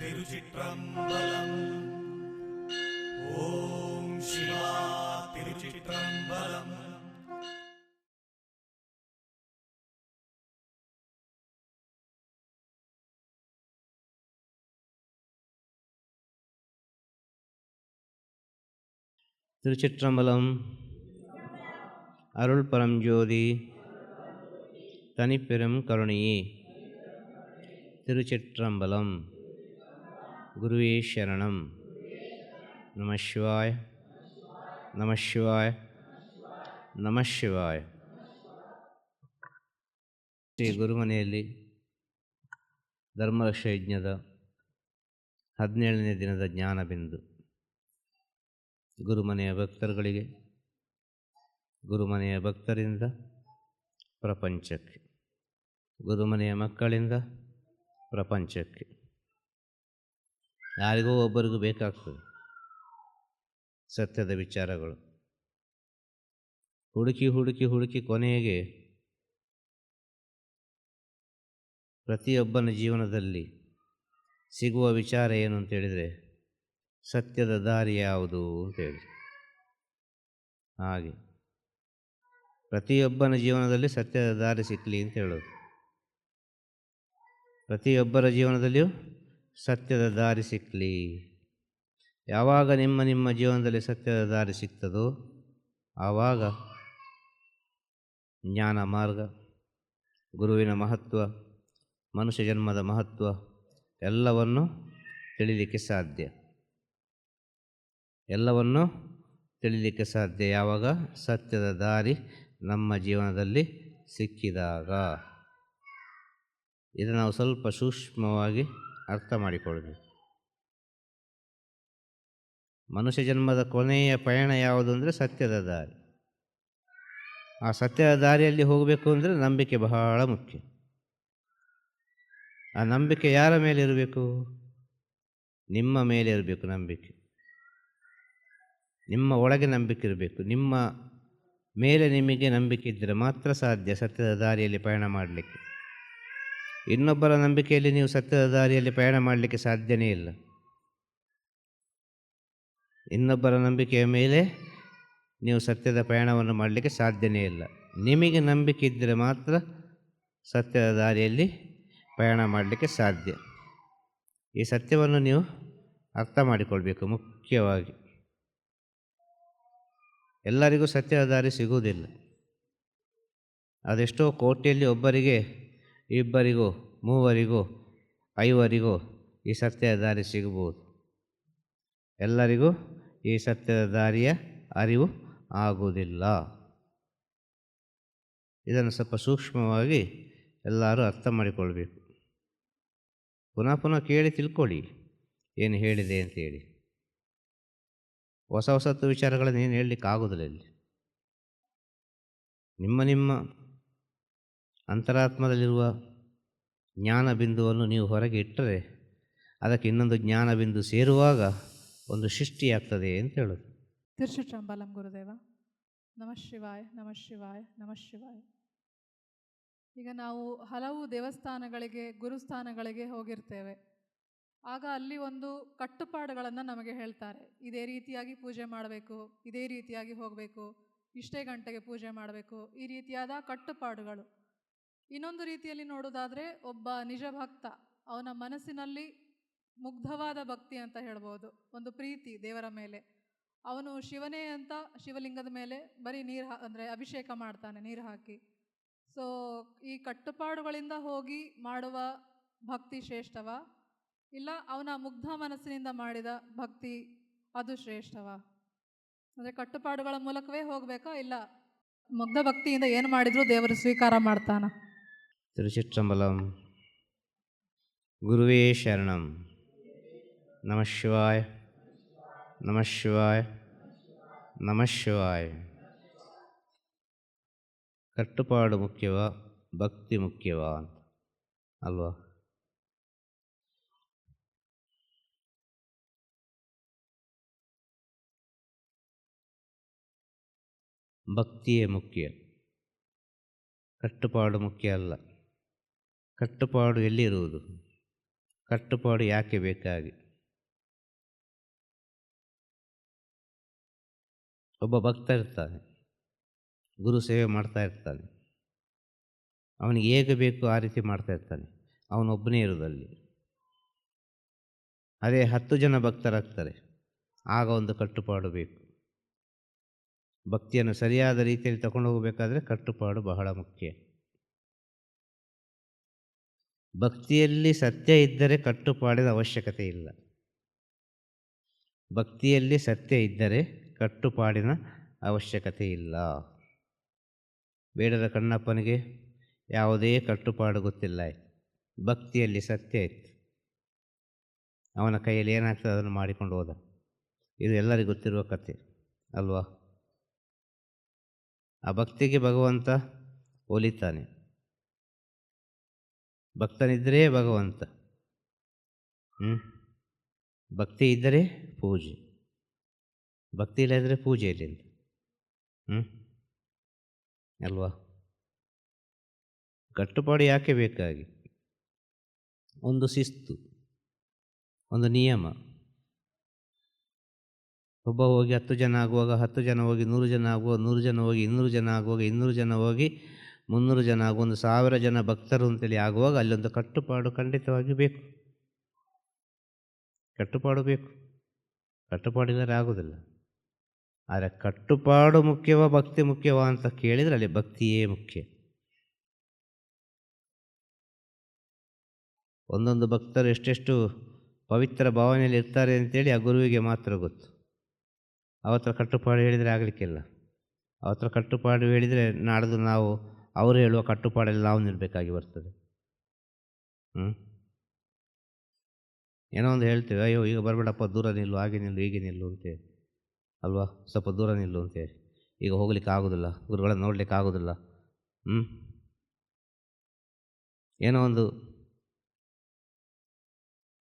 திருச்சிற்றம்பலம். ஓம் சிவா திருச்சிற்றம்பலம். திருச்சிற்றம்பலம். அருள் பரஞ்சோதி தனிப்பெரும் கருணையே. திருச்சிற்றம்பலம். ಗುರುವೇ ಶರಣಂ. ನಮಃ ಶಿವಾಯ. ನಮಃ ಶಿವಾಯ. ನಮಃ ಶಿವಾಯ. ಶ್ರೀ ಗುರುಮನೆಯಲ್ಲಿ ಧರ್ಮರಕ್ಷ ಯಜ್ಞದ ಹದಿನೇಳನೇ ದಿನದ ಜ್ಞಾನಬಿಂದು ಗುರುಮನೆಯ ಭಕ್ತರುಗಳಿಗೆ, ಗುರುಮನೆಯ ಭಕ್ತರಿಂದ ಪ್ರಪಂಚಕ್ಕೆ, ಗುರುಮನೆಯ ಮಕ್ಕಳಿಂದ ಪ್ರಪಂಚಕ್ಕೆ. ಯಾರಿಗೋ ಒಬ್ಬರಿಗೂ ಬೇಕಾಗ್ತದೆ ಸತ್ಯದ ವಿಚಾರಗಳು. ಹುಡುಕಿ ಹುಡುಕಿ ಹುಡುಕಿ ಕೊನೆಗೆ ಪ್ರತಿಯೊಬ್ಬನ ಜೀವನದಲ್ಲಿ ಸಿಗುವ ವಿಚಾರ ಏನು ಅಂತ ಹೇಳಿದರೆ ಸತ್ಯದ ದಾರಿ ಯಾವುದು ಅಂತೇಳಿ ಹಾಗೆ ಪ್ರತಿಯೊಬ್ಬನ ಜೀವನದಲ್ಲಿ ಸತ್ಯದ ದಾರಿ ಸಿಕ್ಕಲಿ ಅಂತ ಹೇಳೋದು. ಪ್ರತಿಯೊಬ್ಬರ ಜೀವನದಲ್ಲಿಯೂ ಸತ್ಯದ ದಾರಿ ಸಿಕ್ಕಲಿ ಯಾವಾಗ ನಿಮ್ಮ ನಿಮ್ಮ ಜೀವನದಲ್ಲಿ ಸತ್ಯದ ದಾರಿ ಸಿಗ್ತದೋ ಆವಾಗ ಜ್ಞಾನ ಮಾರ್ಗ, ಗುರುವಿನ ಮಹತ್ವ, ಮನುಷ್ಯ ಜನ್ಮದ ಮಹತ್ವ ಎಲ್ಲವನ್ನು ತಿಳಿಲಿಕ್ಕೆ ಸಾಧ್ಯ. ಎಲ್ಲವನ್ನು ತಿಳಿಲಿಕ್ಕೆ ಸಾಧ್ಯ. ಯಾವಾಗ ಸತ್ಯದ ದಾರಿ ನಮ್ಮ ಜೀವನದಲ್ಲಿ ಸಿಕ್ಕಿದಾಗ. ಇದು ನಾವು ಸ್ವಲ್ಪ ಸೂಕ್ಷ್ಮವಾಗಿ ಅರ್ಥ ಮಾಡಿಕೊಳ್ಬೇಕು ಮನುಷ್ಯ ಜನ್ಮದ ಕೊನೆಯ ಪಯಣ ಯಾವುದು ಅಂದರೆ ಸತ್ಯದ ದಾರಿ. ಆ ಸತ್ಯದ ದಾರಿಯಲ್ಲಿ ಹೋಗಬೇಕು ಅಂದರೆ ನಂಬಿಕೆ ಬಹಳ ಮುಖ್ಯ. ಆ ನಂಬಿಕೆ ಯಾರ ಮೇಲೆ ಇರಬೇಕು? ನಿಮ್ಮ ಮೇಲೆ ಇರಬೇಕು ನಂಬಿಕೆ. ನಿಮ್ಮ ಒಳಗೆ ನಂಬಿಕೆ ಇರಬೇಕು. ನಿಮ್ಮ ಮೇಲೆ ನಿಮಗೆ ನಂಬಿಕೆ ಇದ್ದರೆ ಮಾತ್ರ ಸಾಧ್ಯ ಸತ್ಯದ ದಾರಿಯಲ್ಲಿ ಪಯಣ ಮಾಡಲಿಕ್ಕೆ. ಇನ್ನೊಬ್ಬರ ನಂಬಿಕೆಯಲ್ಲಿ ನೀವು ಸತ್ಯದ ದಾರಿಯಲ್ಲಿ ಪ್ರಯಾಣ ಮಾಡಲಿಕ್ಕೆ ಸಾಧ್ಯನೇ ಇಲ್ಲ. ಇನ್ನೊಬ್ಬರ ನಂಬಿಕೆಯ ಮೇಲೆ ನೀವು ಸತ್ಯದ ಪ್ರಯಾಣವನ್ನು ಮಾಡಲಿಕ್ಕೆ ಸಾಧ್ಯನೇ ಇಲ್ಲ. ನಿಮಗೆ ನಂಬಿಕೆ ಇದ್ದರೆ ಮಾತ್ರ ಸತ್ಯದ ದಾರಿಯಲ್ಲಿ ಪ್ರಯಾಣ ಮಾಡಲಿಕ್ಕೆ ಸಾಧ್ಯ. ಈ ಸತ್ಯವನ್ನು ನೀವು ಅರ್ಥ ಮಾಡಿಕೊಳ್ಬೇಕು ಮುಖ್ಯವಾಗಿ. ಎಲ್ಲರಿಗೂ ಸತ್ಯದ ದಾರಿ ಸಿಗುವುದಿಲ್ಲ. ಅದೆಷ್ಟೋ ಕೋಟಿಯಲ್ಲಿ ಒಬ್ಬರಿಗೆ ಇಬ್ಬರಿಗೋ, ಮೂವರಿಗೂ, ಐವರಿಗೂ ಈ ಸತ್ಯದ ದಾರಿ ಸಿಗಬಹುದು. ಎಲ್ಲರಿಗೂ ಈ ಸತ್ಯದ ದಾರಿಯ ಅರಿವು ಆಗುವುದಿಲ್ಲ. ಇದನ್ನು ಸ್ವಲ್ಪ ಸೂಕ್ಷ್ಮವಾಗಿ ಎಲ್ಲರೂ ಅರ್ಥ ಮಾಡಿಕೊಳ್ಬೇಕು. ಪುನಃ ಪುನಃ ಕೇಳಿ ತಿಳ್ಕೊಳ್ಳಿ, ಏನು ಹೇಳಿದೆ ಅಂತೇಳಿ. ಹೊಸ ಹೊಸತ್ತು ವಿಚಾರಗಳನ್ನು ಏನು ಹೇಳಲಿಕ್ಕೆ ಆಗೋದಿಲ್ಲ ಇಲ್ಲಿ. ನಿಮ್ಮ ನಿಮ್ಮ ಅಂತರಾತ್ಮದಲ್ಲಿರುವ ಜ್ಞಾನ ಬಿಂದುವನ್ನು ನೀವು ಹೊರಗೆ ಇಟ್ಟರೆ ಅದಕ್ಕೆ ಇನ್ನೊಂದು ಜ್ಞಾನ ಬಿಂದು ಸೇರುವಾಗ ಒಂದು ಸೃಷ್ಟಿಯಾಗ್ತದೆ ಅಂತ ಹೇಳೋದು. ತಿರುಚಿಟ್ರಂಬಲಂ ಗುರುದೇವ. ನಮಃ ಶಿವಾಯ್ ನಮಃ ಶಿವಾಯ್, ನಮಃ ಶಿವಾಯ. ಈಗ ನಾವು ಹಲವು ದೇವಸ್ಥಾನಗಳಿಗೆ, ಗುರುಸ್ಥಾನಗಳಿಗೆ ಹೋಗಿರ್ತೇವೆ. ಆಗ ಅಲ್ಲಿ ಒಂದು ಕಟ್ಟುಪಾಡುಗಳನ್ನು ನಮಗೆ ಹೇಳ್ತಾರೆ. ಇದೇ ರೀತಿಯಾಗಿ ಪೂಜೆ ಮಾಡಬೇಕು, ಇದೇ ರೀತಿಯಾಗಿ ಹೋಗಬೇಕು, ಇಷ್ಟೇ ಗಂಟೆಗೆ ಪೂಜೆ ಮಾಡಬೇಕು, ಈ ರೀತಿಯಾದ ಕಟ್ಟುಪಾಡುಗಳು. ಇನ್ನೊಂದು ರೀತಿಯಲ್ಲಿ ನೋಡೋದಾದರೆ ಒಬ್ಬ ನಿಜ ಭಕ್ತ, ಅವನ ಮನಸ್ಸಿನಲ್ಲಿ ಮುಗ್ಧವಾದ ಭಕ್ತಿ ಅಂತ ಹೇಳ್ಬೋದು. ಒಂದು ಪ್ರೀತಿ ದೇವರ ಮೇಲೆ. ಅವನು ಶಿವನೇ ಅಂತ ಶಿವಲಿಂಗದ ಮೇಲೆ ಬರೀ ನೀರು ಹಾ, ಅಂದರೆ ಅಭಿಷೇಕ ಮಾಡ್ತಾನೆ, ನೀರು ಹಾಕಿ. ಸೊ, ಈ ಕಟ್ಟುಪಾಡುಗಳಿಂದ ಹೋಗಿ ಮಾಡುವ ಭಕ್ತಿ ಶ್ರೇಷ್ಠವ? ಇಲ್ಲ, ಅವನ ಮುಗ್ಧ ಮನಸ್ಸಿನಿಂದ ಮಾಡಿದ ಭಕ್ತಿ ಅದು ಶ್ರೇಷ್ಠವ? ಅಂದರೆ ಕಟ್ಟುಪಾಡುಗಳ ಮೂಲಕವೇ ಹೋಗಬೇಕಾ? ಇಲ್ಲ, ಮುಗ್ಧ ಭಕ್ತಿಯಿಂದ ಏನು ಮಾಡಿದರೂ ದೇವರು ಸ್ವೀಕಾರ ಮಾಡ್ತಾನ? ತಿರುಚಿಟ್ರಂಬಲಂ ಗುರುವೇ ಶರಣಂ ನಮಃ ಶಿವಾಯ ನಮಃ ಶಿವಾಯ ನಮಃ ಶಿವಾಯ ಕಟ್ಟುಪಾಡು ಮುಖ್ಯವಾ ಭಕ್ತಿ ಮುಖ್ಯವಾ ಅಂತ ಅಲ್ವಾ ಭಕ್ತಿಯೇ ಮುಖ್ಯ ಕಟ್ಟುಪಾಡು ಮುಖ್ಯ ಅಲ್ಲ ಕಟ್ಟುಪಾಡು ಎಲ್ಲಿರುವುದು? ಕಟ್ಟುಪಾಡು ಯಾಕೆ ಬೇಕಾಗಿ? ಒಬ್ಬ ಭಕ್ತ ಇರ್ತಾನೆ. ಗುರು ಸೇವೆ ಮಾಡ್ತಾ ಇರ್ತಾನೆ. ಅವನಿಗೆ ಹೇಗೆ ಬೇಕು ಆ ರೀತಿ ಮಾಡ್ತಾ ಇರ್ತಾನೆ. ಅವನೊಬ್ಬನೇ ಇರೋದಲ್ಲಿ ಅದೇ ಹತ್ತು ಜನ ಭಕ್ತರಾಗ್ತಾರೆ. ಆಗ ಒಂದು ಕಟ್ಟುಪಾಡು ಬೇಕು. ಭಕ್ತಿಯನ್ನು ಸರಿಯಾದ ರೀತಿಯಲ್ಲಿ ತಗೊಂಡು ಹೋಗಬೇಕಾದ್ರೆ ಕಟ್ಟುಪಾಡು ಬಹಳ ಮುಖ್ಯ. ಭಕ್ತಿಯಲ್ಲಿ ಸತ್ಯ ಇದ್ದರೆ ಕಟ್ಟುಪಾಡಿನ ಅವಶ್ಯಕತೆ ಇಲ್ಲ. ಭಕ್ತಿಯಲ್ಲಿ ಸತ್ಯ ಇದ್ದರೆ ಕಟ್ಟುಪಾಡಿನ ಅವಶ್ಯಕತೆ ಇಲ್ಲ. ಬೇಡರ ಕಣ್ಣಪ್ಪನಿಗೆ ಯಾವುದೇ ಕಟ್ಟುಪಾಡು ಗೊತ್ತಿಲ್ಲ. ಭಕ್ತಿಯಲ್ಲಿ ಸತ್ಯ ಇತ್ತು. ಅವನ ಕೈಯಲ್ಲಿ ಏನಾಗ್ತದೆ ಅದನ್ನು ಮಾಡಿಕೊಂಡು ಹೋದ. ಇದು ಎಲ್ಲರಿಗೂ ಗೊತ್ತಿರುವ ಕಥೆ, ಅಲ್ವಾ? ಆ ಭಕ್ತಿಗೆ ಭಗವಂತ ಒಲಿತಾನೆ. ಭಕ್ತನಿದ್ದರೆ ಭಗವಂತ. ಭಕ್ತಿ ಇದ್ದರೆ ಪೂಜೆ. ಭಕ್ತಿ ಇಲ್ಲದಿದ್ದರೆ ಪೂಜೆ ಇಲ್ಲಿಂದ. ಹ್ಞೂ ಅಲ್ವಾ? ಕಟ್ಟುಪಾಡು ಯಾಕೆ ಬೇಕಾಗಿ? ಒಂದು ಶಿಸ್ತು, ಒಂದು ನಿಯಮ. ಒಬ್ಬ ಹೋಗಿ ಹತ್ತು ಜನ ಆಗುವಾಗ ಹತ್ತು ಜನ ಹೋಗಿ ನೂರು ಜನ ಆಗುವಾಗ ನೂರು ಜನ ಹೋಗಿ ಇನ್ನೂರು ಜನ ಆಗುವಾಗ ಇನ್ನೂರು ಜನ ಹೋಗಿ ಮುನ್ನೂರು ಜನ ಆಗುವ ಒಂದು ಸಾವಿರ ಜನ ಭಕ್ತರು ಅಂತೇಳಿ ಆಗುವಾಗ ಅಲ್ಲೊಂದು ಕಟ್ಟುಪಾಡು ಖಂಡಿತವಾಗಿ ಬೇಕು. ಕಟ್ಟುಪಾಡು ಬೇಕು. ಕಟ್ಟುಪಾಡಿಲ್ಲದೆ ಆಗುವುದಿಲ್ಲ ಆದರೆ ಕಟ್ಟುಪಾಡು ಮುಖ್ಯವಾ, ಭಕ್ತಿ ಮುಖ್ಯವಾ ಅಂತ ಕೇಳಿದರೆ ಅಲ್ಲಿ ಭಕ್ತಿಯೇ ಮುಖ್ಯ. ಒಂದೊಂದು ಭಕ್ತರು ಎಷ್ಟೆಷ್ಟು ಪವಿತ್ರ ಭಾವನೆಯಲ್ಲಿ ಇರ್ತಾರೆ ಅಂತೇಳಿ ಆ ಗುರುವಿಗೆ ಮಾತ್ರ ಗೊತ್ತು. ಅವತ್ರ ಕಟ್ಟುಪಾಡು ಹೇಳಿದರೆ ಆಗಲಿಕ್ಕಿಲ್ಲ. ಅವತ್ರ ಕಟ್ಟುಪಾಡು ಹೇಳಿದರೆ ನಾಡ್ದು ನಾವು ಅವರು ಹೇಳುವ ಕಟ್ಟುಪಾಡಲ್ಲಿ ನಾವು ನಿಲ್ಲಬೇಕಾಗಿ ಬರ್ತದೆ. ಹ್ಞೂ ಏನೋ ಒಂದು ಹೇಳ್ತೇವೆ, ಅಯ್ಯೋ, ಈಗ ಬರಬೇಡಪ್ಪ, ದೂರ ನಿಲ್ಲು, ಹಾಗೆ ನಿಲ್ಲು, ಹೀಗೆ ನಿಲ್ಲು ಅಂತೇಳಿ ಅಲ್ವಾ? ಸ್ವಲ್ಪ ದೂರ ನಿಲ್ಲು ಅಂತೇಳಿ ಈಗ ಹೋಗ್ಲಿಕ್ಕೆ ಆಗೋದಿಲ್ಲ, ಗುರುಗಳನ್ನು ನೋಡಲಿಕ್ಕೆ ಆಗೋದಿಲ್ಲ. ಹ್ಞೂ ಏನೋ ಒಂದು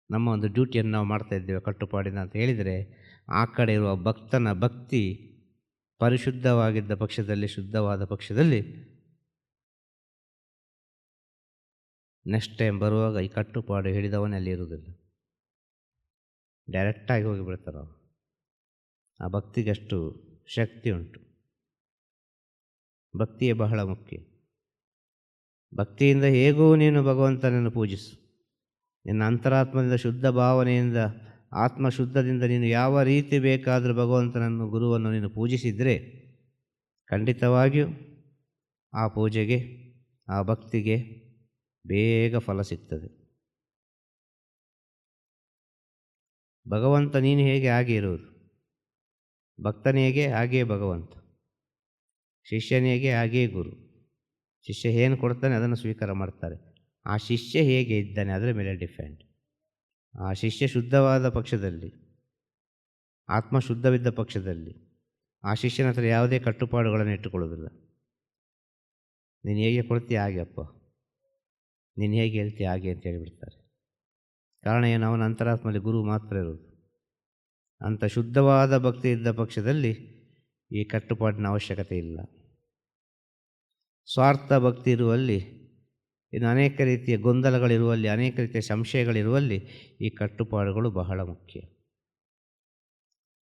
ನಮ್ಮ ಒಂದು ಡ್ಯೂಟಿಯನ್ನು ನಾವು ಮಾಡ್ತಾ ಇದ್ದೇವೆ ಕಟ್ಟುಪಾಡಿನ ಅಂತ ಹೇಳಿದರೆ, ಆ ಕಡೆ ಇರುವ ಭಕ್ತನ ಭಕ್ತಿ ಪರಿಶುದ್ಧವಾಗಿದ್ದ ಪಕ್ಷದಲ್ಲಿ, ಶುದ್ಧವಾದ ಪಕ್ಷದಲ್ಲಿ ನೆಕ್ಸ್ಟ್ ಟೈಮ್ ಬರುವಾಗ ಈ ಕಟ್ಟುಪಾಡು ಹಿಡಿದವನೇ ಅಲ್ಲಿ ಇರುವುದಿಲ್ಲ ಡೈರೆಕ್ಟಾಗಿ ಹೋಗಿ ಬಿಡ್ತಾರೆ? ಅವರು ಆ ಭಕ್ತಿಗೆ ಅಷ್ಟು ಶಕ್ತಿ ಉಂಟು. ಭಕ್ತಿಯೇ ಬಹಳ ಮುಖ್ಯ. ಭಕ್ತಿಯಿಂದ ಹೇಗೂ ನೀನು ಭಗವಂತನನ್ನು ಪೂಜಿಸು. ನಿನ್ನ ಅಂತರಾತ್ಮದಿಂದ ಶುದ್ಧ ಭಾವನೆಯಿಂದ ಆತ್ಮ ಶುದ್ಧದಿಂದ ನೀನು ಯಾವ ರೀತಿ ಬೇಕಾದರೂ ಭಗವಂತನನ್ನು, ಗುರುವನ್ನು ನೀನು ಪೂಜಿಸಿದರೆ ಖಂಡಿತವಾಗಿಯೂ ಆ ಪೂಜೆಗೆ, ಆ ಭಕ್ತಿಗೆ ಬೇಗ ಫಲ ಸಿಗ್ತದೆ. ಭಗವಂತ ನೀನು ಹೇಗೆ ಹಾಗೆ ಇರೋದು ಭಕ್ತನೇಗೆ ಹಾಗೇ ಭಗವಂತ? ಶಿಷ್ಯನಿಗೆ ಹಾಗೇ ಗುರು? ಶಿಷ್ಯ ಏನು ಕೊಡ್ತಾನೆ ಅದನ್ನು ಸ್ವೀಕಾರ ಮಾಡ್ತಾರೆ. ಆ ಶಿಷ್ಯ ಹೇಗೆ ಇದ್ದಾನೆ ಅದರ ಮೇಲೆ ಡಿಫೆಂಡ್ ಆ ಶಿಷ್ಯ ಶುದ್ಧವಾದ ಪಕ್ಷದಲ್ಲಿ ಆತ್ಮ ಶುದ್ಧವಿದ್ದ ಪಕ್ಷದಲ್ಲಿ, ಆ ಶಿಷ್ಯನ ಹತ್ರ ಯಾವುದೇ ಕಟ್ಟುಪಾಡುಗಳನ್ನು ಇಟ್ಟುಕೊಳ್ಳೋದಿಲ್ಲ. ನೀನು ಹೇಗೆ ಕೊಡ್ತೀಯ ಹಾಗೆ ಅಪ್ಪ. ನೀನು ಹೇಗೆ ಹೇಳ್ತೀಯ ಹಾಗೆ ಅಂತ ಹೇಳಿಬಿಡ್ತಾರೆ. ಕಾರಣ ಏನು? ಅವನ ಅಂತರಾತ್ಮದಲ್ಲಿ ಗುರು ಮಾತ್ರ ಇರೋದು. ಅಂಥ ಶುದ್ಧವಾದ ಭಕ್ತಿ ಇದ್ದ ಪಕ್ಷದಲ್ಲಿ ಈ ಕಟ್ಟುಪಾಡಿನ ಅವಶ್ಯಕತೆ ಇಲ್ಲ. ಸ್ವಾರ್ಥ ಭಕ್ತಿ ಇರುವಲ್ಲಿ, ಇನ್ನು ಅನೇಕ ರೀತಿಯ ಗೊಂದಲಗಳಿರುವಲ್ಲಿ, ಅನೇಕ ರೀತಿಯ ಸಂಶಯಗಳಿರುವಲ್ಲಿ ಈ ಕಟ್ಟುಪಾಡುಗಳು ಬಹಳ ಮುಖ್ಯ.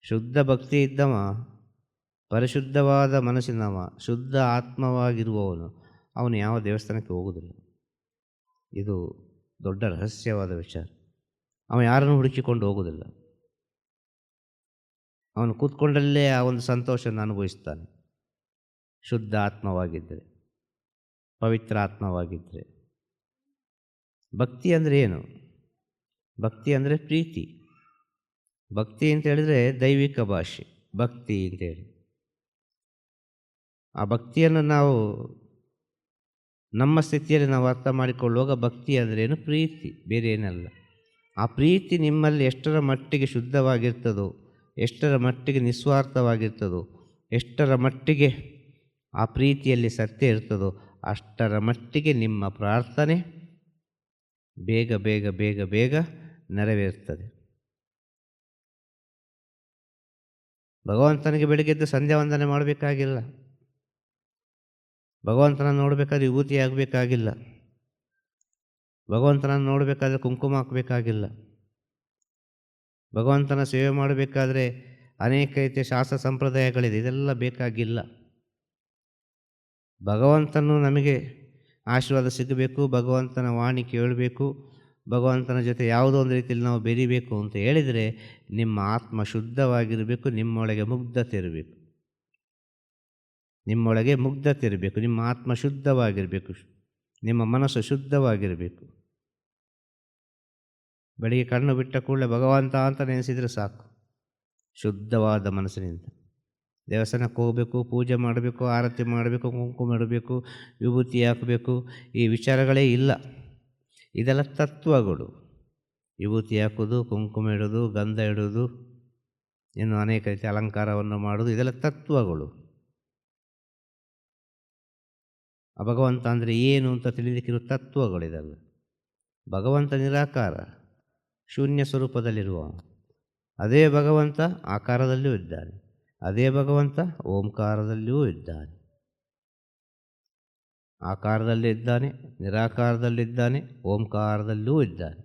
ಶುದ್ಧ ಭಕ್ತಿ ಇದ್ದವ, ಪರಿಶುದ್ಧವಾದ ಮನಸ್ಸಿನವ, ಶುದ್ಧ ಆತ್ಮವಾಗಿರುವವನು, ಅವನು ಯಾವ ದೇವಸ್ಥಾನಕ್ಕೆ ಹೋಗುವುದಿಲ್ಲ. ಇದು ದೊಡ್ಡ ರಹಸ್ಯವಾದ ವಿಚಾರ. ಅವನು ಯಾರನ್ನು ಹುಡುಕಿಕೊಂಡು ಹೋಗುವುದಿಲ್ಲ. ಅವನು ಕೂತ್ಕೊಂಡಲ್ಲೇ ಆ ಒಂದು ಸಂತೋಷವನ್ನು ಅನುಭವಿಸ್ತಾನೆ. ಶುದ್ಧ ಆತ್ಮವಾಗಿದ್ದರೆ, ಪವಿತ್ರ ಆತ್ಮವಾಗಿದ್ದರೆ. ಭಕ್ತಿ ಅಂದರೆ ಏನು? ಭಕ್ತಿ ಅಂದರೆ ಪ್ರೀತಿ. ಭಕ್ತಿ ಅಂತ ಹೇಳಿದರೆ ದೈವಿಕ ಭಾಷೆ. ಭಕ್ತಿ ಅಂತೇಳಿ ಆ ಭಕ್ತಿಯನ್ನು ನಾವು ನಮ್ಮ ಸ್ಥಿತಿಯಲ್ಲಿ ನಾವು ಅರ್ಥ ಮಾಡಿಕೊಳ್ಳುವಾಗ ಭಕ್ತಿ ಅಂದ್ರೇನು ಪ್ರೀತಿ, ಬೇರೆ ಏನಲ್ಲ. ಆ ಪ್ರೀತಿ ನಿಮ್ಮಲ್ಲಿ ಎಷ್ಟರ ಮಟ್ಟಿಗೆ ಶುದ್ಧವಾಗಿರ್ತದೋ, ಎಷ್ಟರ ಮಟ್ಟಿಗೆ ನಿಸ್ವಾರ್ಥವಾಗಿರ್ತದೋ, ಎಷ್ಟರ ಮಟ್ಟಿಗೆ ಆ ಪ್ರೀತಿಯಲ್ಲಿ ಸತ್ಯ ಇರ್ತದೋ, ಅಷ್ಟರ ಮಟ್ಟಿಗೆ ನಿಮ್ಮ ಪ್ರಾರ್ಥನೆ ಬೇಗ ಬೇಗ ಬೇಗ ಬೇಗ ನೆರವೇರ್ತದೆ. ಭಗವಂತನಿಗೆ ಬೆಳಗ್ಗೆದ್ದು ಸಂಧ್ಯಾ ವಂದನೆ ಮಾಡಬೇಕಾಗಿಲ್ಲ. ಭಗವಂತನ ನೋಡಬೇಕಾದ್ರೆ ವಿಭೂತಿ ಆಗಬೇಕಾಗಿಲ್ಲ ಭಗವಂತನ ನೋಡಬೇಕಾದ್ರೆ ಕುಂಕುಮ ಹಾಕಬೇಕಾಗಿಲ್ಲ. ಭಗವಂತನ ಸೇವೆ ಮಾಡಬೇಕಾದ್ರೆ ಅನೇಕ ರೀತಿಯ ಶಾಸ್ತ್ರ ಸಂಪ್ರದಾಯಗಳಿದೆ. ಇದೆಲ್ಲ ಬೇಕಾಗಿಲ್ಲ. ಭಗವಂತನು ನಮಗೆ ಆಶೀರ್ವಾದ ಸಿಗಬೇಕು, ಭಗವಂತನ ವಾಣಿ ಕೇಳಬೇಕು, ಭಗವಂತನ ಜೊತೆ ಯಾವುದೋ ಒಂದು ರೀತಿಯಲ್ಲಿ ನಾವು ಬೆರಿಬೇಕು ಅಂತ ಹೇಳಿದರೆ ನಿಮ್ಮ ಆತ್ಮ ಶುದ್ಧವಾಗಿರಬೇಕು, ನಿಮ್ಮೊಳಗೆ ಮುಗ್ಧತೆ ಇರಬೇಕು. ನಿಮ್ಮೊಳಗೆ ಮುಗ್ಧತೆ ಇರಬೇಕು ನಿಮ್ಮ ಆತ್ಮ ಶುದ್ಧವಾಗಿರಬೇಕು, ನಿಮ್ಮ ಮನಸ್ಸು ಶುದ್ಧವಾಗಿರಬೇಕು. ಬೆಳಿಗ್ಗೆ ಕಣ್ಣು ಬಿಟ್ಟ ಕೂಡಲೇ ಭಗವಂತ ಅಂತ ನೆನೆಸಿದರೆ ಸಾಕು. ಶುದ್ಧವಾದ ಮನಸ್ಸಿನಿಂದ. ದೇವಸ್ಥಾನಕ್ಕೆ ಹೋಗಬೇಕು, ಪೂಜೆ ಮಾಡಬೇಕು, ಆರತಿ ಮಾಡಬೇಕು, ಕುಂಕುಮ ಇಡಬೇಕು, ವಿಭೂತಿ ಹಾಕಬೇಕು, ಈ ವಿಚಾರಗಳೇ ಇಲ್ಲ. ಇದೆಲ್ಲ ತತ್ವಗಳು. ವಿಭೂತಿ ಹಾಕೋದು, ಕುಂಕುಮ ಇಡೋದು, ಗಂಧ ಇಡೋದು, ಇನ್ನು ಅನೇಕ ರೀತಿಯ ಅಲಂಕಾರವನ್ನು ಮಾಡೋದು, ಇದೆಲ್ಲ ತತ್ವಗಳು. ಆ ಭಗವಂತ ಅಂದರೆ ಏನು ಅಂತ ತಿಳಿಲಿಕ್ಕಿರೋ ತತ್ವಗಳಿದಲ್ಲ ಭಗವಂತ ನಿರಾಕಾರ, ಶೂನ್ಯ ಸ್ವರೂಪದಲ್ಲಿರುವ ಅದೇ ಭಗವಂತ ಆಕಾರದಲ್ಲಿಯೂ ಇದ್ದಾನೆ, ಅದೇ ಭಗವಂತ ಓಂಕಾರದಲ್ಲಿಯೂ ಇದ್ದಾನೆ. ಆಕಾರದಲ್ಲಿ ಇದ್ದಾನೆ ನಿರಾಕಾರದಲ್ಲಿದ್ದಾನೆ ಓಂಕಾರದಲ್ಲೂ ಇದ್ದಾನೆ.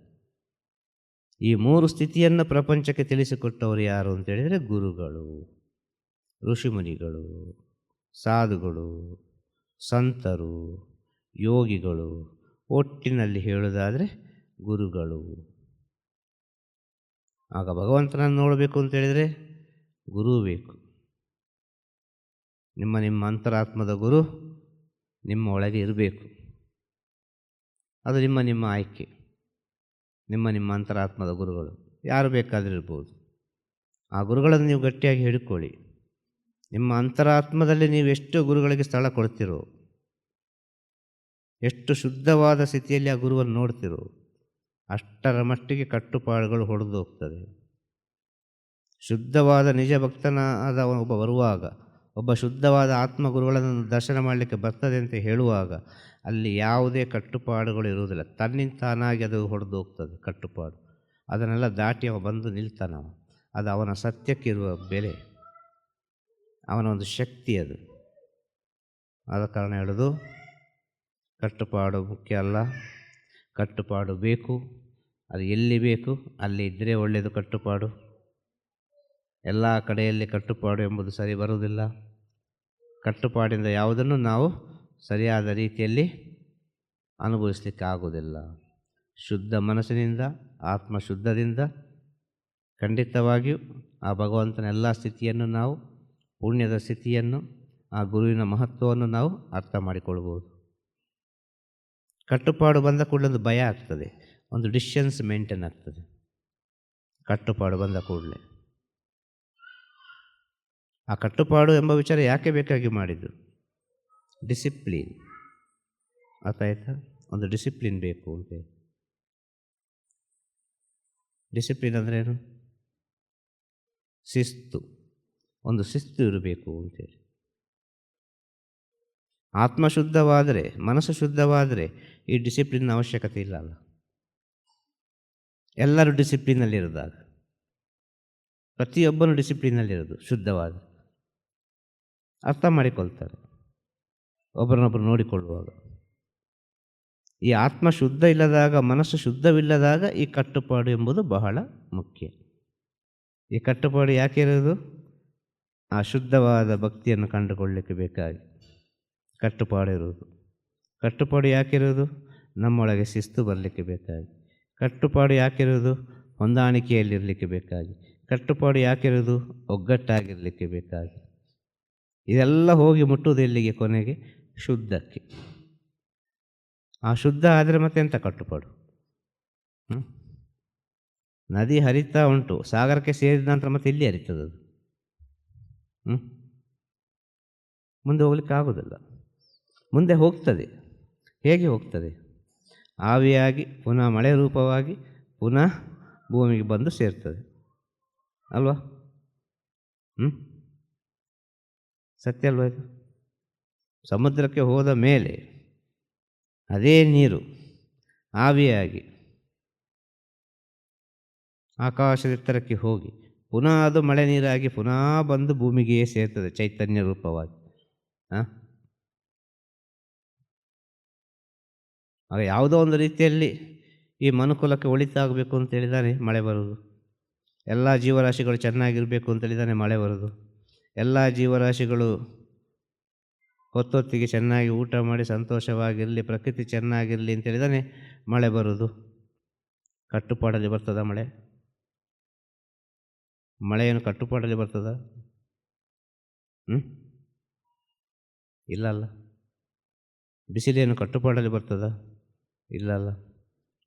ಈ ಮೂರು ಸ್ಥಿತಿಯನ್ನು ಪ್ರಪಂಚಕ್ಕೆ ತಿಳಿಸಿಕೊಟ್ಟವರು ಯಾರು ಅಂತೇಳಿದರೆ ಗುರುಗಳು, ಋಷಿಮುನಿಗಳು, ಸಾಧುಗಳು. ಸಂತರು, ಯೋಗಿಗಳು ಒಟ್ಟಿನಲ್ಲಿ ಹೇಳೋದಾದರೆ ಗುರುಗಳು. ಆಗ ಭಗವಂತನನ್ನು ನೋಡಬೇಕು ಅಂತ ಹೇಳಿದರೆ ಗುರು ಬೇಕು. ನಿಮ್ಮ ನಿಮ್ಮ ಅಂತರಾತ್ಮದ ಗುರು ನಿಮ್ಮ ಒಳಗೆ ಇರಬೇಕು. ಅದು ನಿಮ್ಮ ನಿಮ್ಮ ಆಯ್ಕೆ. ನಿಮ್ಮ ನಿಮ್ಮ ಅಂತರಾತ್ಮದ ಗುರುಗಳು. ಯಾರು ಬೇಕಾದರೂ ಇರ್ಬೋದು. ಆ ಗುರುಗಳನ್ನು ನೀವು ಗಟ್ಟಿಯಾಗಿ ಹಿಡ್ಕೊಳ್ಳಿ. ನಿಮ್ಮ ಅಂತರಾತ್ಮದಲ್ಲಿ ನೀವು ಎಷ್ಟು ಗುರುಗಳಿಗೆ ಸ್ಥಳ ಕೊಡ್ತಿರೋ, ಎಷ್ಟು ಶುದ್ಧವಾದ ಸ್ಥಿತಿಯಲ್ಲಿ ಆ ಗುರುವನ್ನು ನೋಡ್ತಿರೋ, ಅಷ್ಟರ ಮಟ್ಟಿಗೆ ಕಟ್ಟುಪಾಡುಗಳು ಹೊಡೆದು ಹೋಗ್ತದೆ. ಶುದ್ಧವಾದ ನಿಜ ಭಕ್ತನಾದ ಒಬ್ಬ ಬರುವಾಗ, ಒಬ್ಬ ಶುದ್ಧವಾದ ಆತ್ಮ ಗುರುಗಳನ್ನು ದರ್ಶನ ಮಾಡಲಿಕ್ಕೆ ಬರ್ತದೆ ಅಂತ ಹೇಳುವಾಗ, ಅಲ್ಲಿ ಯಾವುದೇ ಕಟ್ಟುಪಾಡುಗಳು ಇರುವುದಿಲ್ಲ. ತನ್ನಿಂದ ತಾನಾಗಿ ಅದು ಹೊಡೆದು ಹೋಗ್ತದೆ, ಕಟ್ಟುಪಾಡು. ಅದನ್ನೆಲ್ಲ ದಾಟಿ ಅವ ಬಂದು ನಿಲ್ತಾನವ. ಅದು ಅವನ ಸತ್ಯಕ್ಕಿರುವ ಬೆಲೆ. ಅವನ ಒಂದು ಶಕ್ತಿ ಅದು. ಆದ ಕಾರಣ ಹೇಳೋದು, ಕಟ್ಟುಪಾಡು ಮುಖ್ಯ ಅಲ್ಲ. ಕಟ್ಟುಪಾಡು ಬೇಕು, ಅದು ಎಲ್ಲಿ ಬೇಕು, ಅಲ್ಲಿ ಇದ್ದರೆ ಒಳ್ಳೆಯದು ಕಟ್ಟುಪಾಡು. ಎಲ್ಲ ಕಡೆಯಲ್ಲಿ ಕಟ್ಟುಪಾಡು ಎಂಬುದು ಸರಿ ಬರುವುದಿಲ್ಲ. ಕಟ್ಟುಪಾಡಿಂದ ಯಾವುದನ್ನು ನಾವು ಸರಿಯಾದ ರೀತಿಯಲ್ಲಿ ಅನುಭವಿಸಲಿಕ್ಕೆ ಆಗುವುದಿಲ್ಲ. ಶುದ್ಧ ಮನಸ್ಸಿನಿಂದ ಆತ್ಮ ಶುದ್ಧದಿಂದ ಖಂಡಿತವಾಗಿಯೂ ಆ ಭಗವಂತನ ಎಲ್ಲ ಸ್ಥಿತಿಯನ್ನು ನಾವು ಪುಣ್ಯದ ಸ್ಥಿತಿಯನ್ನು, ಆ ಗುರುವಿನ ಮಹತ್ವವನ್ನು ನಾವು ಅರ್ಥ ಮಾಡಿಕೊಳ್ಬೋದು ಕಟ್ಟುಪಾಡು ಬಂದ ಕೂಡಲೇ ಒಂದು ಭಯ ಆಗ್ತದೆ. ಒಂದು ಡಿಸ್ಟೆನ್ಸ್ ಮೇಂಟೈನ್ ಆಗ್ತದೆ. ಕಟ್ಟುಪಾಡು ಬಂದ ಕೂಡಲೇ. ಆ ಕಟ್ಟುಪಾಡು ಎಂಬ ವಿಚಾರ ಯಾಕೆ ಬೇಕಾಗಿ ಮಾಡಿದ್ದು? ಡಿಸಿಪ್ಲಿನ್. ಅರ್ಥ ಆಯ್ತಾ? ಒಂದು ಡಿಸಿಪ್ಲಿನ್ ಬೇಕು ಅಂತ ಡಿಸಿಪ್ಲಿನ್ ಅಂದ್ರೇನು? ಶಿಸ್ತು. ಒಂದು ಶಿಸ್ತು ಇರಬೇಕು ಅಂತೇಳಿ. ಆತ್ಮ ಶುದ್ಧವಾದರೆ, ಮನಸ್ಸು ಶುದ್ಧವಾದರೆ ಈ ಡಿಸಿಪ್ಲಿನ್ ಅವಶ್ಯಕತೆ ಇಲ್ಲ ಅಲ್ಲ. ಎಲ್ಲರೂ ಡಿಸಿಪ್ಲಿನಲ್ಲಿರೋದಾಗ ಪ್ರತಿಯೊಬ್ಬನು ಡಿಸಿಪ್ಲಿನಲ್ಲಿರೋದು ಶುದ್ಧವಾದ. ಅರ್ಥ ಮಾಡಿಕೊಳ್ತಾರೆ. ಒಬ್ಬರನ್ನೊಬ್ಬರು ನೋಡಿಕೊಳ್ಳುವಾಗ. ಈ ಆತ್ಮ ಶುದ್ಧ ಇಲ್ಲದಾಗ, ಮನಸ್ಸು ಶುದ್ಧವಿಲ್ಲದಾಗ ಈ ಕಟ್ಟುಪಾಡು ಎಂಬುದು ಬಹಳ ಮುಖ್ಯ. ಈ ಕಟ್ಟುಪಾಡು ಯಾಕೆ ಇರೋದು ಆ ಶುದ್ಧವಾದ ಭಕ್ತಿಯನ್ನು ಕಂಡುಕೊಳ್ಳಲಿಕ್ಕೆ ಬೇಕಾಗಿ. ಕಟ್ಟುಪಾಡಿರುವುದು. ಕಟ್ಟುಪಾಡು ಯಾಕಿರುವುದು? ನಮ್ಮೊಳಗೆ ಶಿಸ್ತು ಬರಲಿಕ್ಕೆ ಬೇಕಾಗಿ. ಕಟ್ಟುಪಾಡು ಯಾಕಿರುವುದು? ಹೊಂದಾಣಿಕೆಯಲ್ಲಿರಲಿಕ್ಕೆ ಬೇಕಾಗಿ. ಕಟ್ಟುಪಾಡು ಯಾಕಿರೋದು ಒಗ್ಗಟ್ಟಾಗಿರಲಿಕ್ಕೆ ಬೇಕಾಗಿ. ಇದೆಲ್ಲ ಹೋಗಿ ಮುಟ್ಟುವುದು ಎಲ್ಲಿಗೆ? ಕೊನೆಗೆ ಶುದ್ಧಕ್ಕೆ. ಆ ಶುದ್ಧ ಆದರೆ ಮತ್ತೆ ಎಂಥ ಕಟ್ಟುಪಾಡು? ನದಿ ಹರಿತಾ ಉಂಟು. ಸಾಗರಕ್ಕೆ ಸೇರಿದ ನಂತರ ಮತ್ತೆ ಇಲ್ಲಿ ಹರಿತದೆ ಹ್ಮ್? ಮುಂದೆ ಹೋಗ್ಲಿಕ್ಕೆ ಆಗೋದಿಲ್ಲ. ಮುಂದೆ ಹೋಗ್ತದೆ. ಹೇಗೆ ಹೋಗ್ತದೆ? ಆವಿಯಾಗಿ, ಪುನಃ ಮಳೆ ರೂಪವಾಗಿ, ಪುನಃ ಭೂಮಿಗೆ ಬಂದು ಸೇರ್ತದೆ. ಅಲ್ವಾ? ಹ್ಞೂ ಸತ್ಯ ಅಲ್ವ ಇದು? ಸಮುದ್ರಕ್ಕೆ ಹೋದ ಮೇಲೆ ಅದೇ ನೀರು ಆವಿಯಾಗಿ ಆಕಾಶದ ಎತ್ತರಕ್ಕೆ ಹೋಗಿ ಪುನಃ ಅದು ಮಳೆ ನೀರಾಗಿ ಪುನಃ ಬಂದು ಭೂಮಿಗೆ ಸೇರ್ತದೆ ಚೈತನ್ಯ ರೂಪವಾಗಿ. ಹಾಂ ಆಗ ಯಾವುದೋ ಒಂದು ರೀತಿಯಲ್ಲಿ ಈ ಮನುಕುಲಕ್ಕೆ ಒಳಿತಾಗಬೇಕು ಅಂತ ಹೇಳಿದಾನೆ ಮಳೆ ಬರೋದು. ಎಲ್ಲ ಜೀವರಾಶಿಗಳು ಚೆನ್ನಾಗಿರಬೇಕು ಅಂತ ಹೇಳಿದಾನೆ ಮಳೆ ಬರೋದು. ಎಲ್ಲ ಜೀವರಾಶಿಗಳು ಹೊತ್ತೊತ್ತಿಗೆ ಚೆನ್ನಾಗಿ ಊಟ ಮಾಡಿ ಸಂತೋಷವಾಗಿರಲಿ, ಪ್ರಕೃತಿ ಚೆನ್ನಾಗಿರಲಿ ಅಂತ ಹೇಳಿದಾನೆ ಮಳೆ ಬರೋದು. ಕಟ್ಟುಪಾಡಲ್ಲಿ ಬರ್ತದ ಮಳೆ. ಮಳೆಯನ್ನು ಕಟ್ಟುಪಾಡಲ್ಲಿ ಬರ್ತದ? ಹ್ಞೂ ಇಲ್ಲ ಅಲ್ಲ. ಬಿಸಿಲೇನು ಕಟ್ಟುಪಾಡಲ್ಲಿ ಬರ್ತದ? ಇಲ್ಲಲ್ಲ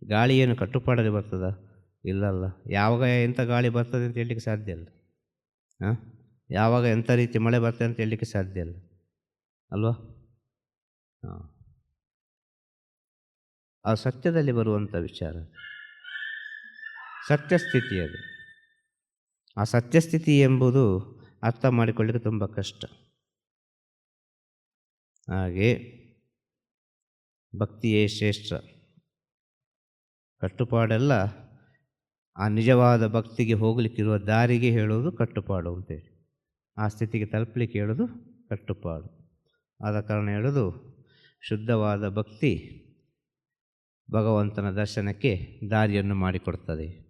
ಗಾಳಿ ಏನು ಕಟ್ಟುಪಾಡಲ್ಲಿ ಬರ್ತದ? ಇಲ್ಲಲ್ಲ ಯಾವಾಗ ಎಂಥ ಗಾಳಿ ಬರ್ತದೆ ಅಂತ ಹೇಳಲಿಕ್ಕೆ ಸಾಧ್ಯ ಇಲ್ಲ ಹಾಂ? ಯಾವಾಗ ಎಂಥ ರೀತಿ ಮಳೆ ಬರ್ತದೆ ಅಂತ ಹೇಳಲಿಕ್ಕೆ ಸಾಧ್ಯ ಇಲ್ಲ ಅಲ್ವಾ? ಹಾಂ. ಆ ಸತ್ಯದಲ್ಲಿ ಬರುವಂಥ ವಿಚಾರ. ಸತ್ಯ ಸ್ಥಿತಿ ಅದು ಆ ಸತ್ಯಸ್ಥಿತಿ ಎಂಬುದು ಅರ್ಥ ಮಾಡಿಕೊಳ್ಳಿಕ್ಕೆ ತುಂಬ ಕಷ್ಟ. ಹಾಗೆ ಭಕ್ತಿಯೇ ಶ್ರೇಷ್ಠ. ಕಟ್ಟುಪಾಡೆಲ್ಲ ಆ ನಿಜವಾದ ಭಕ್ತಿಗೆ ಹೋಗಲಿಕ್ಕಿರುವ ದಾರಿಗೆ ಹೇಳೋದು ಕಟ್ಟುಪಾಡು ಅಂತೇಳಿ. ಆ ಸ್ಥಿತಿಗೆ ತಲುಪಲಿಕ್ಕೆ ಹೇಳೋದು ಕಟ್ಟುಪಾಡು. ಆದ ಕಾರಣ ಹೇಳೋದು ಶುದ್ಧವಾದ ಭಕ್ತಿ ಭಗವಂತನ ದರ್ಶನಕ್ಕೆ ದಾರಿಯನ್ನು ಮಾಡಿಕೊಡ್ತದೆ.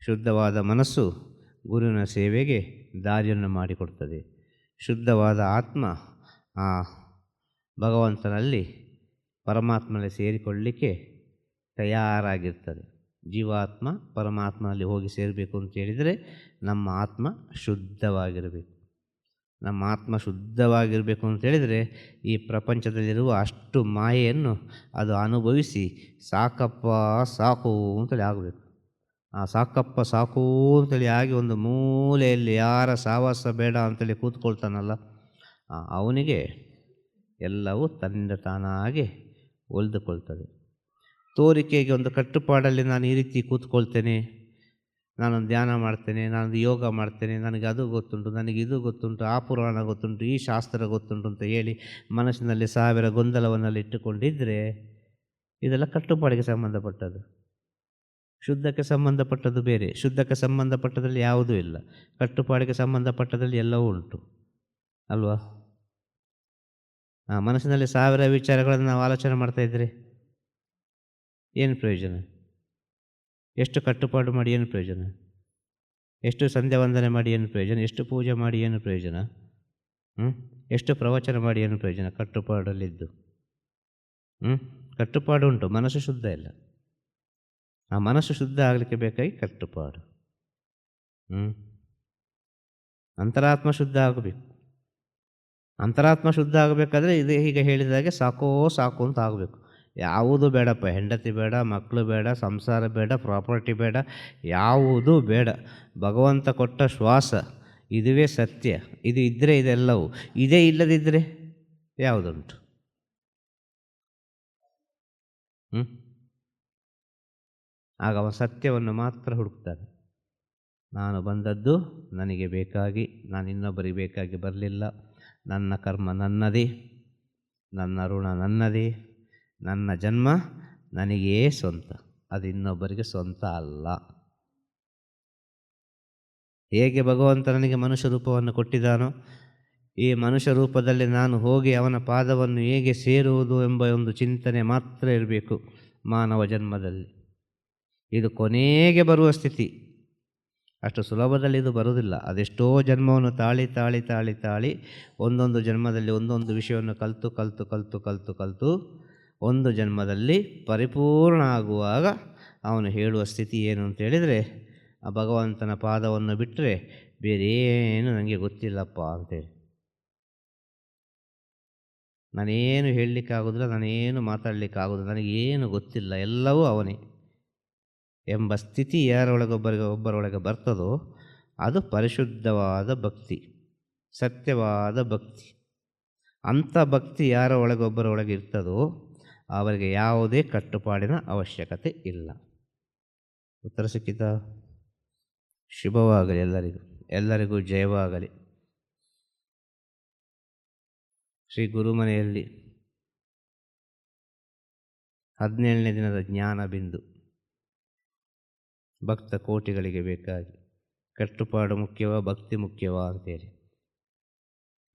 ಶುದ್ಧವಾದ ಮನಸ್ಸು ಗುರುವಿನ ಸೇವೆಗೆ ದಾರಿಯನ್ನು ಮಾಡಿಕೊಡ್ತದೆ. ಶುದ್ಧವಾದ ಆತ್ಮ ಆ ಭಗವಂತನಲ್ಲಿ ಪರಮಾತ್ಮನಲ್ಲಿ ಸೇರಿಕೊಳ್ಳಲಿಕ್ಕೆ ತಯಾರಾಗಿರ್ತದೆ. ಜೀವಾತ್ಮ ಪರಮಾತ್ಮನಲ್ಲಿ ಹೋಗಿ ಸೇರಬೇಕು ಅಂತ ಹೇಳಿದರೆ ನಮ್ಮ ಆತ್ಮ ಶುದ್ಧವಾಗಿರಬೇಕು. ನಮ್ಮ ಆತ್ಮ ಶುದ್ಧವಾಗಿರಬೇಕು ಅಂತ ಹೇಳಿದರೆ ಈ ಪ್ರಪಂಚದಲ್ಲಿರುವ ಅಷ್ಟು ಮಾಯೆಯನ್ನು ಅದು ಅನುಭವಿಸಿ ಸಾಕಪ್ಪ ಸಾಕು ಅಂತೇಳಿ ಆಗಬೇಕು. ಆ ಸಾಕಪ್ಪ ಸಾಕು ಅಂತೇಳಿ ಆಗಿ ಒಂದು ಮೂಲೆಯಲ್ಲಿ ಯಾರ ಸಾವಾಸ ಬೇಡ ಅಂತೇಳಿ ಕೂತ್ಕೊಳ್ತಾನಲ್ಲ ಅವನಿಗೆ ಎಲ್ಲವೂ ತನ್ನಿಂದ ತಾನಾಗಿ ಒಲಿದುಕೊಳ್ತದೆ ತೋರಿಕೆಗೆ ಒಂದು ಕಟ್ಟುಪಾಡಲ್ಲಿ ನಾನು ಈ ರೀತಿ ಕೂತ್ಕೊಳ್ತೇನೆ, ನಾನೊಂದು ಧ್ಯಾನ ಮಾಡ್ತೇನೆ, ನಾನೊಂದು ಯೋಗ ಮಾಡ್ತೇನೆ, ನನಗೆ ಅದು ಗೊತ್ತುಂಟು, ನನಗೆ ಇದು ಗೊತ್ತುಂಟು, ಆ ಪುರಾಣ ಗೊತ್ತುಂಟು, ಈ ಶಾಸ್ತ್ರ ಗೊತ್ತುಂಟು ಅಂತ ಹೇಳಿ ಮನಸ್ಸಿನಲ್ಲಿ ಸಾವಿರ ಗೊಂದಲವನ್ನೆಲ್ಲ ಇಟ್ಟುಕೊಂಡಿದ್ದರೆ ಇದೆಲ್ಲ ಕಟ್ಟುಪಾಡಿಗೆ ಸಂಬಂಧಪಟ್ಟದ್ದು. ಶುದ್ಧಕ್ಕೆ ಸಂಬಂಧಪಟ್ಟದ್ದು ಬೇರೆ. ಶುದ್ಧಕ್ಕೆ ಸಂಬಂಧಪಟ್ಟದಲ್ಲಿ ಯಾವುದೂ ಇಲ್ಲ. ಕಟ್ಟುಪಾಡಿಗೆ ಸಂಬಂಧಪಟ್ಟದಲ್ಲಿ ಎಲ್ಲವೂ ಉಂಟು. ಅಲ್ವಾ? ಆ, ಮನಸ್ಸಿನಲ್ಲಿ ಸಾವಿರ ವಿಚಾರಗಳನ್ನು ನಾವು ಆಲೋಚನೆ ಮಾಡ್ತಾ ಇದ್ದರೆ ಏನು ಪ್ರಯೋಜನ? ಎಷ್ಟು ಕಟ್ಟುಪಾಡು ಮಾಡಿ ಏನು ಪ್ರಯೋಜನ? ಎಷ್ಟು ಸಂಧ್ಯಾ ವಂದನೆ ಮಾಡಿ ಏನು ಪ್ರಯೋಜನ? ಎಷ್ಟು ಪೂಜೆ ಮಾಡಿ ಏನು ಪ್ರಯೋಜನ? ಹ್ಞೂ ಎಷ್ಟು ಪ್ರವಚನ ಮಾಡಿ ಏನು ಪ್ರಯೋಜನ ಕಟ್ಟುಪಾಡಲ್ಲಿದ್ದು? ಹ್ಞೂ ಕಟ್ಟುಪಾಡು ಉಂಟು. ಮನಸ್ಸು ಶುದ್ಧ ಇಲ್ಲ. ಆ ಮನಸ್ಸು ಶುದ್ಧ ಆಗಲಿಕ್ಕೆ ಬೇಕಾಗಿ ಕಟ್ಟುಪಾಡು ಹ್ಞೂ ಅಂತರಾತ್ಮ ಶುದ್ಧ ಆಗಬೇಕು. ಅಂತರಾತ್ಮ ಶುದ್ಧ ಆಗಬೇಕಾದ್ರೆ ಇದು ಹೀಗೆ ಹೇಳಿದಾಗೆ ಸಾಕೋ ಸಾಕು ಅಂತ ಆಗಬೇಕು. ಯಾವುದು ಬೇಡಪ್ಪ. ಹೆಂಡತಿ ಬೇಡ ಮಕ್ಕಳು ಬೇಡ, ಸಂಸಾರ ಬೇಡ, ಪ್ರಾಪರ್ಟಿ ಬೇಡ, ಯಾವುದೂ ಬೇಡ. ಭಗವಂತ ಕೊಟ್ಟ ಶ್ವಾಸ, ಇದುವೇ ಸತ್ಯ. ಇದು ಇದ್ದರೆ ಇದೆಲ್ಲವೂ. ಇದೇ ಇಲ್ಲದಿದ್ದರೆ ಯಾವುದುಂಟು? ಹ್ಞೂ ಆಗ ಅವನು ಸತ್ಯವನ್ನು ಮಾತ್ರ ಹುಡುಕ್ತಾನೆ. ನಾನು ಬಂದದ್ದು ನನಗೆ ಬೇಕಾಗಿ, ನಾನು ಇನ್ನೊಬ್ಬರಿಗೆ ಬೇಕಾಗಿ ಬರಲಿಲ್ಲ. ನನ್ನ ಕರ್ಮ ನನ್ನದೇ, ನನ್ನ ಋಣ ನನ್ನದೇ, ನನ್ನ ಜನ್ಮ ನನಗೇ ಸ್ವಂತ, ಅದು ಇನ್ನೊಬ್ಬರಿಗೆ ಸ್ವಂತ ಅಲ್ಲ. ಹೇಗೆ ಭಗವಂತ ನನಗೆ ಮನುಷ್ಯ ರೂಪವನ್ನು ಕೊಟ್ಟಿದ್ದಾನೋ, ಈ ಮನುಷ್ಯ ರೂಪದಲ್ಲಿ ನಾನು ಹೋಗಿ ಅವನ ಪಾದವನ್ನು ಹೇಗೆ ಸೇರುವುದು ಎಂಬ ಒಂದು ಚಿಂತನೆ ಮಾತ್ರ ಇರಬೇಕು ಮಾನವ ಜನ್ಮದಲ್ಲಿ. ಇದು ಕೊನೆಗೆ ಬರುವ ಸ್ಥಿತಿ. ಅಷ್ಟು ಸುಲಭದಲ್ಲಿ ಇದು ಬರುವುದಿಲ್ಲ. ಅದೆಷ್ಟೋ ಜನ್ಮವನ್ನು ತಾಳಿ ತಾಳಿ ತಾಳಿ ತಾಳಿ ಒಂದೊಂದು ಜನ್ಮದಲ್ಲಿ ಒಂದೊಂದು ವಿಷಯವನ್ನು ಕಲಿತು ಕಲಿತು ಕಲಿತು ಕಲಿತು ಕಲಿತು ಒಂದು ಜನ್ಮದಲ್ಲಿ ಪರಿಪೂರ್ಣ ಆಗುವಾಗ ಅವನು ಹೇಳುವ ಸ್ಥಿತಿ ಏನು ಅಂತ ಹೇಳಿದರೆ, ಆ ಭಗವಂತನ ಪಾದವನ್ನು ಬಿಟ್ಟರೆ ಬೇರೇನು ನನಗೆ ಗೊತ್ತಿಲ್ಲಪ್ಪ ಅಂತೇಳಿ ನಾನೇನು ಹೇಳಲಿಕ್ಕಾಗೋದಿಲ್ಲ, ನಾನೇನು ಮಾತಾಡಲಿಕ್ಕಾಗೋದಿಲ್ಲ, ನನಗೇನು ಗೊತ್ತಿಲ್ಲ, ಎಲ್ಲವೂ ಅವನೇ. ಎಂಬ ಸ್ಥಿತಿ ಯಾರೊಳಗೊಬ್ಬರಿಗೆ ಒಬ್ಬರೊಳಗೆ ಬರ್ತದೋ ಅದು ಪರಿಶುದ್ಧವಾದ ಭಕ್ತಿ, ಸತ್ಯವಾದ ಭಕ್ತಿ. ಅಂಥ ಭಕ್ತಿ ಯಾರ ಒಳಗೊಬ್ಬರೊಳಗೆ ಇರ್ತದೋ ಅವರಿಗೆ ಯಾವುದೇ ಕಟ್ಟುಪಾಡಿನ ಅವಶ್ಯಕತೆ ಇಲ್ಲ. ಉತ್ತರ ಸಿಕ್ಕಿತ? ಶುಭವಾಗಲಿ ಎಲ್ಲರಿಗೂ ಎಲ್ಲರಿಗೂ ಜಯವಾಗಲಿ. ಶ್ರೀ ಗುರುಮನೆಯಲ್ಲಿ ಹದಿನೇಳನೇ ದಿನದ ಜ್ಞಾನ ಬಿಂದು. ಭಕ್ತ ಕೋಟಿಗಳಿಗೆ ಬೇಕಾಗಿ. ಕಟ್ಟುಪಾಡು ಮುಖ್ಯವಾ, ಭಕ್ತಿ ಮುಖ್ಯವಾ ಅಂತೇಳಿ.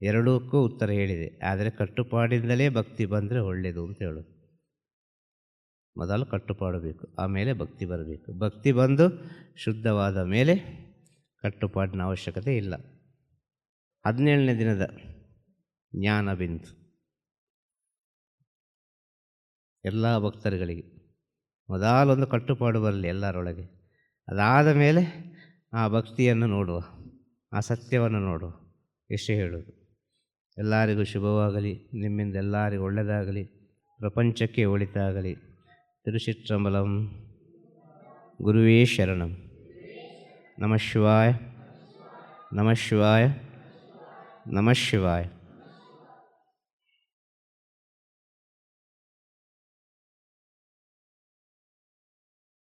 ಎರಡಕ್ಕೂ ಉತ್ತರ ಹೇಳಿದೆ. ಆದರೆ ಕಟ್ಟುಪಾಡಿಂದಲೇ ಭಕ್ತಿ ಬಂದರೆ ಒಳ್ಳೆಯದು ಅಂತ ಹೇಳೋದು. ಮೊದಲು ಕಟ್ಟುಪಾಡು ಬೇಕು, ಆಮೇಲೆ ಭಕ್ತಿ ಬರಬೇಕು. ಭಕ್ತಿ ಬಂದು ಶುದ್ಧವಾದ ಮೇಲೆ ಕಟ್ಟುಪಾಡಿನ ಅವಶ್ಯಕತೆ ಇಲ್ಲ. ಹದಿನೇಳನೇ ದಿನದ ಜ್ಞಾನ ಬಿಂದು. ಎಲ್ಲ ಭಕ್ತರುಗಳಿಗೆ ಮೊದಲೊಂದು ಕಟ್ಟುಪಾಡು ಬರಲಿ ಎಲ್ಲರೊಳಗೆ. ಅದಾದ ಮೇಲೆ ಆ ಭಕ್ತಿಯನ್ನು ನೋಡುವ, ಆ ಸತ್ಯವನ್ನು ನೋಡುವ, ಎಷ್ಟು ಹೇಳೋದು ಎಲ್ಲರಿಗೂ ಶುಭವಾಗಲಿ, ನಿಮ್ಮಿಂದ ಎಲ್ಲರಿಗೂ ಒಳ್ಳೆಯದಾಗಲಿ, ಪ್ರಪಂಚಕ್ಕೆ ಒಳಿತಾಗಲಿ. ತಿರುಚಿತ್ರಂಬಲಂ ಗುರುವೇ ಶರಣಂ. ನಮಃ ಶಿವಾಯ. ನಮಃ ಶಿವಾಯ. ನಮಃ ಶಿವಾಯ.